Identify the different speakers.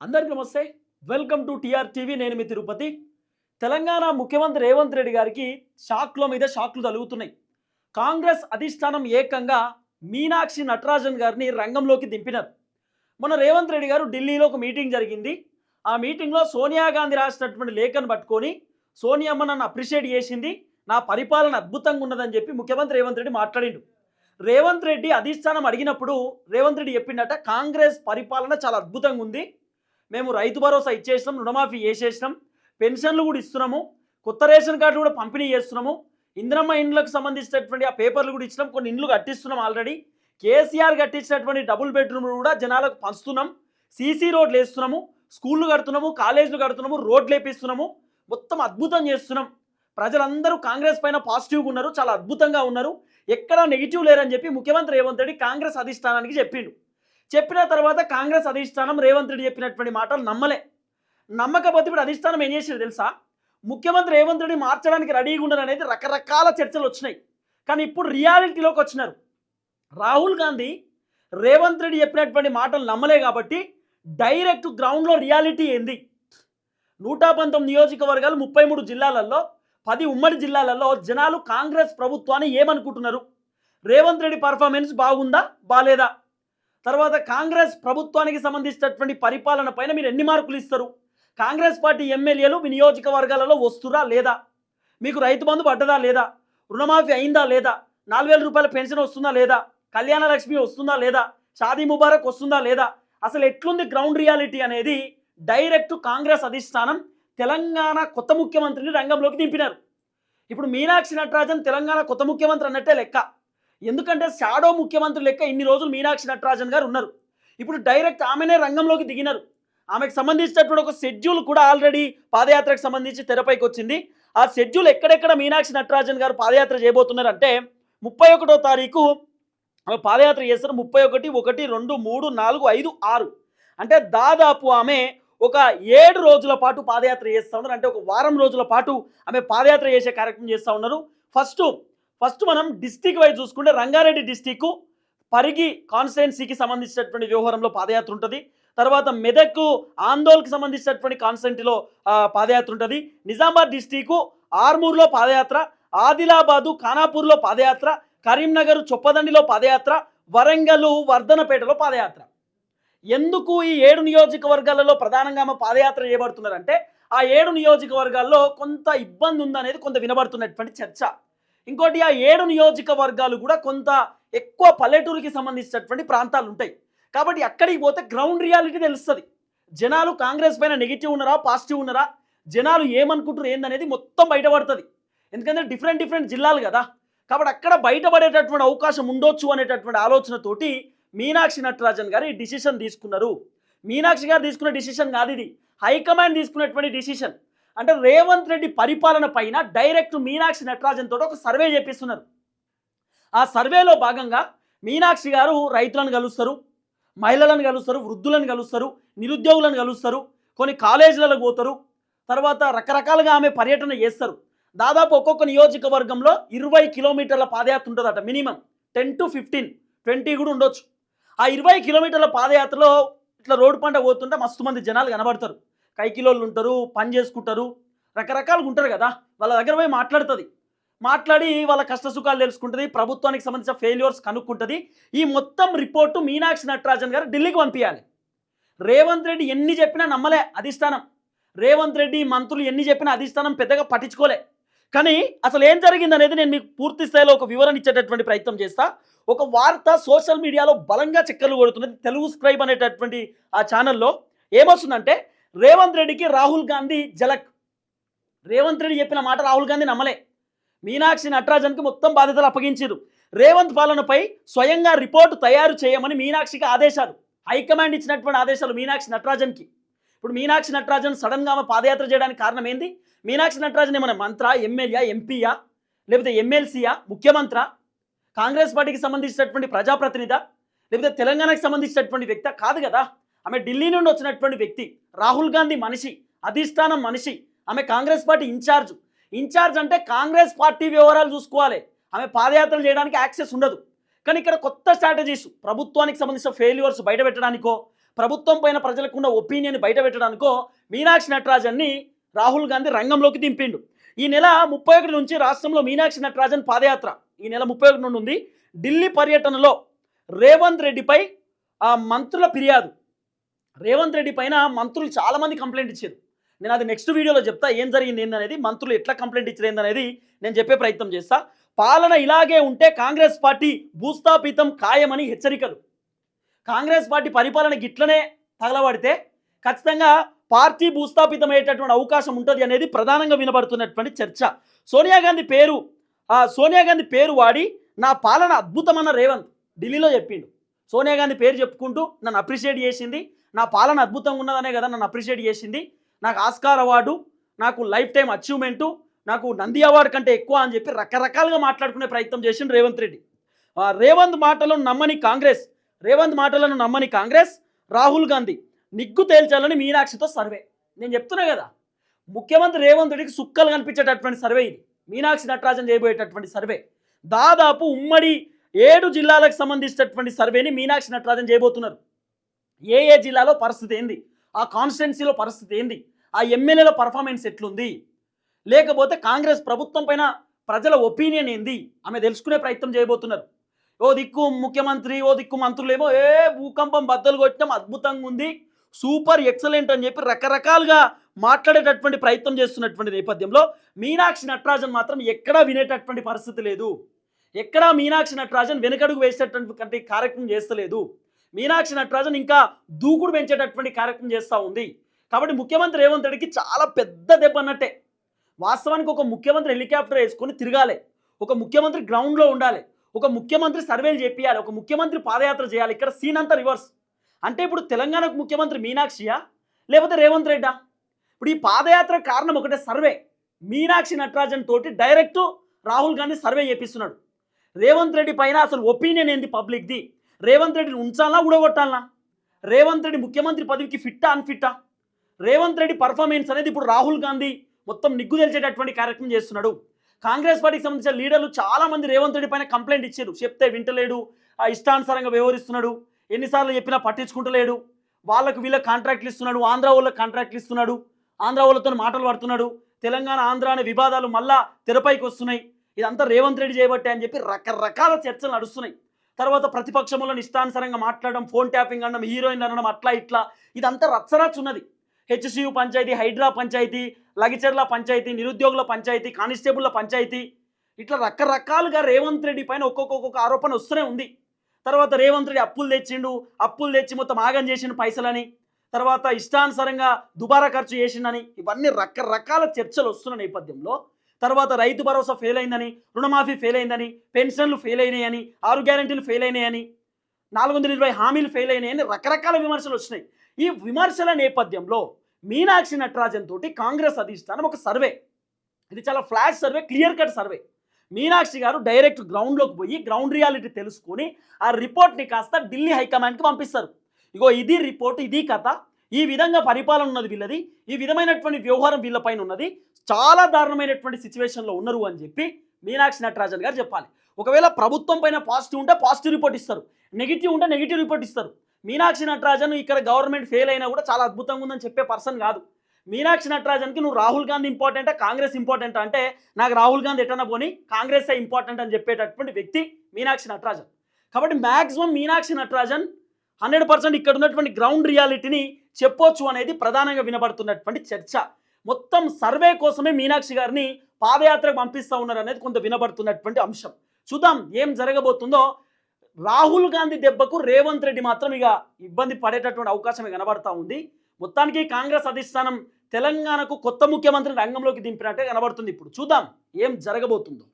Speaker 1: అందరికీ నమస్తే. Welcome to TR TV. నేను మీ తిరుపతి. తెలంగాణ ముఖ్యమంత్రి రేవంత్ రెడ్డి గారికి షాక్ల మీద షాక్లు తలుగుతున్నాయి కాంగ్రెస్ అధిష్టానం ఏకంగా మీనాక్షి నటరాజన్ గారిని రంగంలోకి దింపినారు. మన రేవంత్ రెడ్డి గారు ఢిల్లీలో ఒక మీటింగ్ జరిగింది. ఆ మీటింగ్లో సోనియా గాంధీ రాసినటువంటి లేఖను పట్టుకొని సోనియమ్మ నన్ను అప్రిషియేట్ చేసింది. నా పరిపాలన అద్భుతంగా ఉన్నదని చెప్పి ముఖ్యమంత్రి రేవంత్ రెడ్డి మాట్లాడిండు. రేవంత్ రెడ్డి అధిష్టానం అడిగినప్పుడు రేవంత్ రెడ్డి చెప్పిండట కాంగ్రెస్ పరిపాలన చాలా అద్భుతంగా ఉంది. మేము రైతు భరోసా ఇచ్చేసినాం రుణమాఫీ చేసేసినాం పెన్షన్లు కూడా ఇస్తున్నాము కొత్త రేషన్ కార్డులు కూడా పంపిణీ చేస్తున్నాము. ఇందిరమ్మ ఇండ్లకు సంబంధించినటువంటి ఆ పేపర్లు కూడా ఇచ్చినాం కొన్ని ఇండ్లు కట్టిస్తున్నాం ఆల్రెడీ కేసీఆర్ కట్టించినటువంటి డబుల్ బెడ్రూమ్లు కూడా జనాలకు పంచుతున్నాం. సీసీ రోడ్లు వేస్తున్నాము స్కూళ్ళు కడుతున్నాము కాలేజీలు కడుతున్నాము రోడ్లు వేపిస్తున్నాము. మొత్తం అద్భుతం చేస్తున్నాం. ప్రజలందరూ కాంగ్రెస్ పైన పాజిటివ్గా ఉన్నారు చాలా అద్భుతంగా ఉన్నారు. ఎక్కడా నెగిటివ్ లేరని చెప్పి ముఖ్యమంత్రి రేవంత్ రెడ్డి కాంగ్రెస్ అధిష్టానానికి చెప్పిండు. చెప్పిన తర్వాత కాంగ్రెస్ అధిష్టానం రేవంత్ రెడ్డి చెప్పినటువంటి మాటలు నమ్మలే. నమ్మకపోతే ఇప్పుడు అధిష్టానం ఏం చేసింది తెలుసా? ముఖ్యమంత్రి రేవంత్ రెడ్డి మార్చడానికి రెడీగా ఉండడం అనేది రకరకాల చర్చలు వచ్చినాయి. కానీ ఇప్పుడు రియాలిటీలోకి వచ్చినారు. రాహుల్ గాంధీ రేవంత్ రెడ్డి చెప్పినటువంటి మాటలు నమ్మలే కాబట్టి డైరెక్ట్ గ్రౌండ్లో రియాలిటీ ఏంది? నూట పంతొమ్మిది నియోజకవర్గాలు ముప్పై మూడు జిల్లాలలో పది ఉమ్మడి జిల్లాలలో జనాలు కాంగ్రెస్ ప్రభుత్వాన్ని ఏమనుకుంటున్నారు? రేవంత్ రెడ్డి పర్ఫార్మెన్స్ బాగుందా? బాలేదా? తర్వాత కాంగ్రెస్ ప్రభుత్వానికి సంబంధించినటువంటి పరిపాలన పైన మీరు ఎన్ని మార్కులు ఇస్తారు? కాంగ్రెస్ పార్టీ ఎమ్మెల్యేలు మీ నియోజకవర్గాలలో వస్తురా లేదా? మీకు రైతు బంధు పడ్డదా లేదా? రుణమాఫీ అయిందా లేదా? నాలుగు వేల రూపాయల పెన్షన్ వస్తుందా లేదా? కళ్యాణ లక్ష్మి వస్తుందా లేదా? షాదీ ముబారక్ వస్తుందా లేదా? అసలు ఎట్లుంది గ్రౌండ్ రియాలిటీ అనేది డైరెక్ట్ కాంగ్రెస్ అధిష్టానం తెలంగాణ కొత్త ముఖ్యమంత్రిని రంగంలోకి దింపినారు. ఇప్పుడు మీనాక్షి నటరాజన్ తెలంగాణ కొత్త ముఖ్యమంత్రి అన్నట్టే లెక్క. ఎందుకంటే షాడో ముఖ్యమంత్రి లెక్క ఇన్ని రోజులు మీనాక్షి నటరాజన్ గారు ఉన్నారు. ఇప్పుడు డైరెక్ట్ ఆమెనే రంగంలోకి దిగినారు. ఆమెకు సంబంధించినటువంటి ఒక షెడ్యూల్ కూడా ఆల్రెడీ పాదయాత్రకు సంబంధించి తెరపైకి వచ్చింది. ఆ షెడ్యూల్ ఎక్కడెక్కడ మీనాక్షి నటరాజన్ గారు పాదయాత్ర చేయబోతున్నారు అంటే ముప్పై ఒకటో తారీఖు ఆమె పాదయాత్ర చేస్తారు. ముప్పై ఒకటి ఒకటి రెండు మూడు నాలుగు ఐదు ఆరు. అంటే దాదాపు ఆమె ఒక ఏడు రోజుల పాటు పాదయాత్ర చేస్తూ ఉన్నారు. అంటే ఒక వారం రోజుల పాటు ఆమె పాదయాత్ర చేసే కార్యక్రమం చేస్తూ ఉన్నారు. ఫస్ట్ ఫస్ట్ మనం డిస్టిక్ వైజ్ చూసుకుంటే రంగారెడ్డి డిస్టిక్ పరిగి కాన్స్టిట్యున్సీకి సంబంధించినటువంటి వ్యవహారంలో పాదయాత్ర ఉంటుంది. తర్వాత మెదక్ ఆందోళన్కి సంబంధించినటువంటి కాన్స్టిట్యున్సీలో పాదయాత్ర ఉంటుంది. నిజామాబాద్ డిస్టిక్ ఆర్మూర్లో పాదయాత్ర ఆదిలాబాదు ఖానాపూర్లో పాదయాత్ర కరీంనగర్ చొప్పదండిలో పాదయాత్ర వరంగల్ వర్ధనపేటలో పాదయాత్ర. ఎందుకు ఈ ఏడు నియోజకవర్గాలలో ప్రధానంగా ఆమె పాదయాత్ర చేయబడుతున్నారంటే ఆ ఏడు నియోజకవర్గాల్లో కొంత ఇబ్బంది ఉందనేది కొంత వినబడుతున్నటువంటి చర్చ. ఇంకోటి ఆ ఏడు నియోజకవర్గాలు కూడా కొంత ఎక్కువ పల్లెటూరుకి సంబంధించినటువంటి ప్రాంతాలు ఉంటాయి. కాబట్టి అక్కడికి పోతే గ్రౌండ్ రియాలిటీ తెలుస్తుంది. జనాలు కాంగ్రెస్ పైన నెగిటివ్ ఉన్నారా పాజిటివ్ ఉన్నారా? జనాలు ఏమనుకుంటారు ఏందనేది మొత్తం బయటపడుతుంది. ఎందుకంటే డిఫరెంట్ డిఫరెంట్ జిల్లాలు కదా. కాబట్టి అక్కడ బయటపడేటటువంటి అవకాశం ఉండొచ్చు అనేటటువంటి ఆలోచనతోటి మీనాక్షి నటరాజన్ గారు ఈ డిసిషన్ తీసుకున్నారు. మీనాక్షి గారు తీసుకున్న డిసిషన్ కాదు ఇది. హైకమాండ్ తీసుకున్నటువంటి డిసిషన్ అంటే రేవంత్ రెడ్డి పరిపాలన పైన డైరెక్ట్ మీనాక్షి నటరాజన్ తోటి ఒక సర్వే చేపిస్తున్నారు. ఆ సర్వేలో భాగంగా మీనాక్షి గారు రైతులను కలుస్తారు మహిళలను కలుస్తారు వృద్ధులను కలుస్తారు నిరుద్యోగులను కలుస్తారు కొన్ని కాలేజీలలో పోతారు తర్వాత రకరకాలుగా ఆమె పర్యటన చేస్తారు. దాదాపు ఒక్కొక్క నియోజకవర్గంలో ఇరవై కిలోమీటర్ల పాదయాత్ర ఉంటుందట minimum. Ten to fifteen twenty కూడా ఉండొచ్చు. ఆ ఇరవై కిలోమీటర్ల పాదయాత్రలో ఇట్లా రోడ్డు పంట పోతుంటే మస్తు మంది జనాలు కనబడతారు. కైకిలోళ్ళు ఉంటారు పని చేసుకుంటారు రకరకాలుగా ఉంటారు కదా. వాళ్ళ దగ్గర పోయి మాట్లాడుతుంది. మాట్లాడి వాళ్ళ కష్ట సుఖాలు తెలుసుకుంటుంది ప్రభుత్వానికి సంబంధించిన ఫెయిల్యూర్స్ కనుక్కుంటుంది. ఈ మొత్తం రిపోర్టు మీనాక్షి నటరాజన్ గారు ఢిల్లీకి పంపించాలి రేవంత్ రెడ్డి ఎన్ని చెప్పినా నమ్మలే అధిష్టానం. రేవంత్ రెడ్డి మంత్రులు ఎన్ని చెప్పినా అధిష్టానం పెద్దగా పట్టించుకోలే. కానీ అసలు ఏం జరిగింది అనేది నేను మీకు పూర్తి స్థాయిలో ఒక వివరణ ఇచ్చేటటువంటి ప్రయత్నం చేస్తా. ఒక వార్త సోషల్ మీడియాలో బలంగా చక్కర్లు కొడుతున్నది తెలుగు స్క్రైబ్ అనేటటువంటి ఆ ఛానల్లో. ఏమొస్తుందంటే రేవంత్ రెడ్డికి రాహుల్ గాంధీ జలక్ రేవంత్ రెడ్డి చెప్పిన మాట రాహుల్ గాంధీ నమ్మలే. మీనాక్షి నటరాజన్కి మొత్తం బాధ్యతలు అప్పగించారు. రేవంత్ పాలనపై స్వయంగా రిపోర్టు తయారు చేయమని మీనాక్షికి ఆదేశాలు. హైకమాండ్ ఇచ్చినటువంటి ఆదేశాలు మీనాక్షి నటరాజన్కి. ఇప్పుడు మీనాక్షి నటరాజన్ సడన్గా ఆమె పాదయాత్ర చేయడానికి కారణం ఏంది? మీనాక్షి నటరాజన్ ఏమైనా మంత్ర ఎమ్మెల్యే ఎంపీయా లేకపోతే ఎమ్మెల్సీయా ముఖ్యమంత్ర? కాంగ్రెస్ పార్టీకి సంబంధించినటువంటి ప్రజాప్రతినిధి? లేకపోతే తెలంగాణకి సంబంధించినటువంటి వ్యక్తి కాదు కదా? ఆమె ఢిల్లీ నుండి వచ్చినటువంటి వ్యక్తి రాహుల్ గాంధీ మనిషి అధిష్టానం మనిషి ఆమె కాంగ్రెస్ పార్టీ ఇన్ఛార్జ్. ఇన్ఛార్జ్ అంటే కాంగ్రెస్ పార్టీ వ్యవహారాలు చూసుకోవాలి. ఆమె పాదయాత్రలు చేయడానికి యాక్సెస్ ఉండదు. కానీ ఇక్కడ కొత్త స్ట్రాటజీస్ ప్రభుత్వానికి సంబంధించిన ఫెయిల్యూర్స్ బయట పెట్టడానికో ప్రభుత్వం పైన ప్రజలకున్న ఒపీనియన్ బయట పెట్టడానికో మీనాక్షి నటరాజన్ని రాహుల్ గాంధీ రంగంలోకి దింపిండు. ఈ నెల ముప్పై ఒకటి నుంచి రాష్ట్రంలో మీనాక్షి నటరాజన్ పాదయాత్ర. ఈ నెల ముప్పై ఒకటి నుండి ఉంది. ఢిల్లీ పర్యటనలో రేవంత్ రెడ్డిపై ఆ మంత్రుల ఫిర్యాదు. రేవంత్ రెడ్డి పైన మంత్రులు చాలామంది కంప్లైంట్ ఇచ్చారు. నేను అది నెక్స్ట్ వీడియోలో చెప్తా ఏం జరిగింది ఏందనేది మంత్రులు ఎట్లా కంప్లైంట్ ఇచ్చారు ఏందనేది నేను చెప్పే ప్రయత్నం చేస్తా. పాలన ఇలాగే ఉంటే కాంగ్రెస్ పార్టీ భూస్థాపితం ఖాయమని హెచ్చరికలు. కాంగ్రెస్ పార్టీ పరిపాలన గిట్లనే తగలబడితే ఖచ్చితంగా పార్టీ భూస్థాపితం అయ్యేటటువంటి అవకాశం ఉంటుంది అనేది ప్రధానంగా వినబడుతున్నటువంటి చర్చ. సోనియా గాంధీ పేరు సోనియా గాంధీ పేరు వాడి నా పాలన అద్భుతమన్న రేవంత్ ఢిల్లీలో చెప్పిండు. సోనియా గాంధీ పేరు చెప్పుకుంటూ నన్ను అప్రిషియేట్ చేసింది. నా పాలన అద్భుతంగా ఉన్నదనే కదా నన్ను అప్రిషియేట్ చేసింది. నాకు ఆస్కార్ అవార్డు నాకు లైఫ్ టైం అచీవ్మెంటు నాకు నంది అవార్డు కంటే ఎక్కువ అని చెప్పి రకరకాలుగా మాట్లాడుకునే ప్రయత్నం చేసింది రేవంత్ రెడ్డి. రేవంత్ మాటలను నమ్మని కాంగ్రెస్ రేవంత్ మాటలను నమ్మని కాంగ్రెస్ రాహుల్ గాంధీ నిగ్గు తేల్చాలని మీనాక్షితో సర్వే. నేను చెప్తున్నా కదా ముఖ్యమంత్రి రేవంత్ రెడ్డికి సుక్కలు కనిపించేటటువంటి సర్వే ఇది. మీనాక్షి నటరాజన్ చేయబోయేటటువంటి సర్వే. దాదాపు ఉమ్మడి ఏడు జిల్లాలకు సంబంధించినటువంటి సర్వేని మీనాక్షి నటరాజన్ చేయబోతున్నారు. ఏ ఏ జిల్లాలో పరిస్థితి ఏంది? ఆ కాన్స్టిట్యున్సీలో పరిస్థితి ఏంది? ఆ ఎమ్మెల్యేల పర్ఫార్మెన్స్ ఎట్లుంది? లేకపోతే కాంగ్రెస్ ప్రభుత్వం పైన ప్రజల ఒపీనియన్ ఏంది? ఆమె తెలుసుకునే ప్రయత్నం చేయబోతున్నారు. ఓ దిక్కు ముఖ్యమంత్రి ఓ దిక్కు మంత్రులేమో ఏ భూకంపం బద్దలు కొట్టడం అద్భుతంగా ఉంది సూపర్ ఎక్సలెంట్ అని చెప్పి రకరకాలుగా మాట్లాడేటటువంటి ప్రయత్నం చేస్తున్నటువంటి నేపథ్యంలో మీనాక్షి నటరాజన్ మాత్రం ఎక్కడా వినేటటువంటి పరిస్థితి లేదు. ఎక్కడా మీనాక్షి నటరాజన్ వెనుకడుగు వేసేటటువంటి కార్యక్రమం చేస్తలేదు. మీనాక్షి నటరాజన్ ఇంకా దూకుడు పెంచేటటువంటి కార్యక్రమం చేస్తూ ఉంది. కాబట్టి ముఖ్యమంత్రి రేవంత్ రెడ్డికి చాలా పెద్ద దెబ్బ అన్నట్టే. వాస్తవానికి ఒక ముఖ్యమంత్రి హెలికాప్టర్ వేసుకొని తిరగాలి. ఒక ముఖ్యమంత్రి గ్రౌండ్లో ఉండాలి. ఒక ముఖ్యమంత్రి సర్వేలు చేపియాలి. ఒక ముఖ్యమంత్రి పాదయాత్ర చేయాలి. ఇక్కడ సీన్ అంతా రివర్స్. అంటే ఇప్పుడు తెలంగాణకు ముఖ్యమంత్రి మీనాక్షియా? లేకపోతే రేవంత్ రెడ్డా? ఇప్పుడు ఈ పాదయాత్ర కారణం ఒకటే సర్వే. మీనాక్షి నటరాజన్ తోటి డైరెక్ట్ రాహుల్ గాంధీ సర్వే చేపిస్తున్నాడు. రేవంత్ రెడ్డి పైన అసలు ఒపీనియన్ ఏంది పబ్లిక్ది? రేవంత్ రెడ్డిని ఉంచాలా ఊడగొట్టాలనా రేవంత్ రెడ్డి ముఖ్యమంత్రి పదవికి ఫిట్టా అన్ఫిట్టా? రేవంత్ రెడ్డి పర్ఫార్మెన్స్ అనేది ఇప్పుడు రాహుల్ గాంధీ మొత్తం నిగ్గు తెలిసేటటువంటి కార్యక్రమం చేస్తున్నాడు. కాంగ్రెస్ పార్టీకి సంబంధించిన లీడర్లు చాలా మంది రేవంత్ రెడ్డి పైన కంప్లైంట్ ఇచ్చారు. చెప్తే వింటలేడు ఆ ఇష్టానుసారంగా వ్యవహరిస్తున్నాడు ఎన్నిసార్లు చెప్పినా పట్టించుకుంటలేడు. వాళ్ళకు వీళ్ళ కాంట్రాక్ట్లు ఇస్తున్నాడు ఆంధ్ర వాళ్ళకి కాంట్రాక్ట్లు ఇస్తున్నాడు ఆంధ్ర వాళ్ళతో మాటలు పడుతున్నాడు. తెలంగాణ ఆంధ్ర అనే వివాదాలు మళ్ళా తెరపైకి వస్తున్నాయి. ఇదంతా రేవంత్ రెడ్డి చేయబట్టే అని చెప్పి రకరకాల చర్చలు నడుస్తున్నాయి. తర్వాత ప్రతిపక్షములను ఇష్టానుసరంగా మాట్లాడడం ఫోన్ ట్యాపింగ్ అనడం హీరోయిన్ అనడం అట్లా ఇట్లా. ఇదంతా రచ్చరచ్చు ఉన్నది. హెచ్సియు పంచాయతీ హైడ్రా పంచాయతీ లగిచెర్ల పంచాయతీ నిరుద్యోగుల పంచాయతీ కానిస్టేబుల్ల పంచాయతీ. ఇట్లా రకరకాలుగా రేవంత్ రెడ్డి పైన ఒక్కొక్క ఆరోపణ వస్తూనే ఉంది. తర్వాత రేవంత్ రెడ్డి అప్పులు తెచ్చిండు అప్పులు తెచ్చి మొత్తం ఆగం చేసిండు పైసలని. తర్వాత ఇష్టానుసారంగా దుబారా ఖర్చు చేసిండని. ఇవన్నీ రకరకాల చర్చలు వస్తున్న నేపథ్యంలో తర్వాత రైతు భరోసా ఫెయిల్ అయిందని రుణమాఫీ ఫెయిల్ అయిందని పెన్షన్లు ఫెయిల్ అయినాయని ఆరు గ్యారంటీలు ఫెయిల్ అయినాయని నాలుగు వందల ఇరవై హామీలు ఫెయిల్ అయినాయని రకరకాల విమర్శలు వచ్చినాయి. ఈ విమర్శల నేపథ్యంలో మీనాక్షి నటరాజన్ తోటి కాంగ్రెస్ అధిష్టానం ఒక సర్వే ఇది చాలా flash survey clear cut survey Meenakshi గారు డైరెక్ట్ గ్రౌండ్లోకి పోయి గ్రౌండ్ రియాలిటీ తెలుసుకొని ఆ రిపోర్ట్ని కాస్త ఢిల్లీ హైకమాండ్కి పంపిస్తారు. ఇగో ఇది రిపోర్ట్ ఇది కథ. ఈ విధంగా పరిపాలన ఉన్నది వీళ్ళది. ఈ విధమైనటువంటి వ్యవహారం వీళ్ళపైన ఉన్నది. చాలా దారుణమైనటువంటి సిచ్యువేషన్లో ఉన్నారు అని చెప్పి మీనాక్షి నటరాజన్ గారు చెప్పాలి. ఒకవేళ ప్రభుత్వం పైన పాజిటివ్ ఉంటే పాజిటివ్ రిపోర్ట్ ఇస్తారు. నెగిటివ్ ఉంటే నెగిటివ్ రిపోర్ట్ ఇస్తారు. మీనాక్షి నటరాజన్ ఇక్కడ గవర్నమెంట్ ఫెయిల్ అయినా కూడా చాలా అద్భుతంగా ఉందని చెప్పే పర్సన్ కాదు. మీనాక్షి నటరాజన్కి నువ్వు రాహుల్ గాంధీ ఇంపార్టెంటా కాంగ్రెస్ ఇంపార్టెంట్ అంటే నాకు రాహుల్ గాంధీ ఎటన్నా పోని కాంగ్రెస్ ఇంపార్టెంట్ అని చెప్పేటటువంటి వ్యక్తి మీనాక్షి నటరాజన్. కాబట్టి maximum Meenakshi Natarajan hundred percent ఇక్కడ ఉన్నటువంటి గ్రౌండ్ రియాలిటీని చెప్పొచ్చు అనేది ప్రధానంగా వినబడుతున్నటువంటి చర్చ. మొత్తం సర్వే కోసమే మీనాక్షి గారిని పాదయాత్రకు పంపిస్తూ ఉన్నారు అనేది కొంత వినబడుతున్నటువంటి అంశం. చూద్దాం ఏం జరగబోతుందో. రాహుల్ గాంధీ దెబ్బకు రేవంత్ రెడ్డి మాత్రం ఇక ఇబ్బంది పడేటటువంటి అవకాశం కనబడతా ఉంది. మొత్తానికి కాంగ్రెస్ అధిష్టానం తెలంగాణకు కొత్త ముఖ్యమంత్రిని రంగంలోకి దింపినట్టే కనబడుతుంది ఇప్పుడు. చూద్దాం ఏం జరగబోతుందో.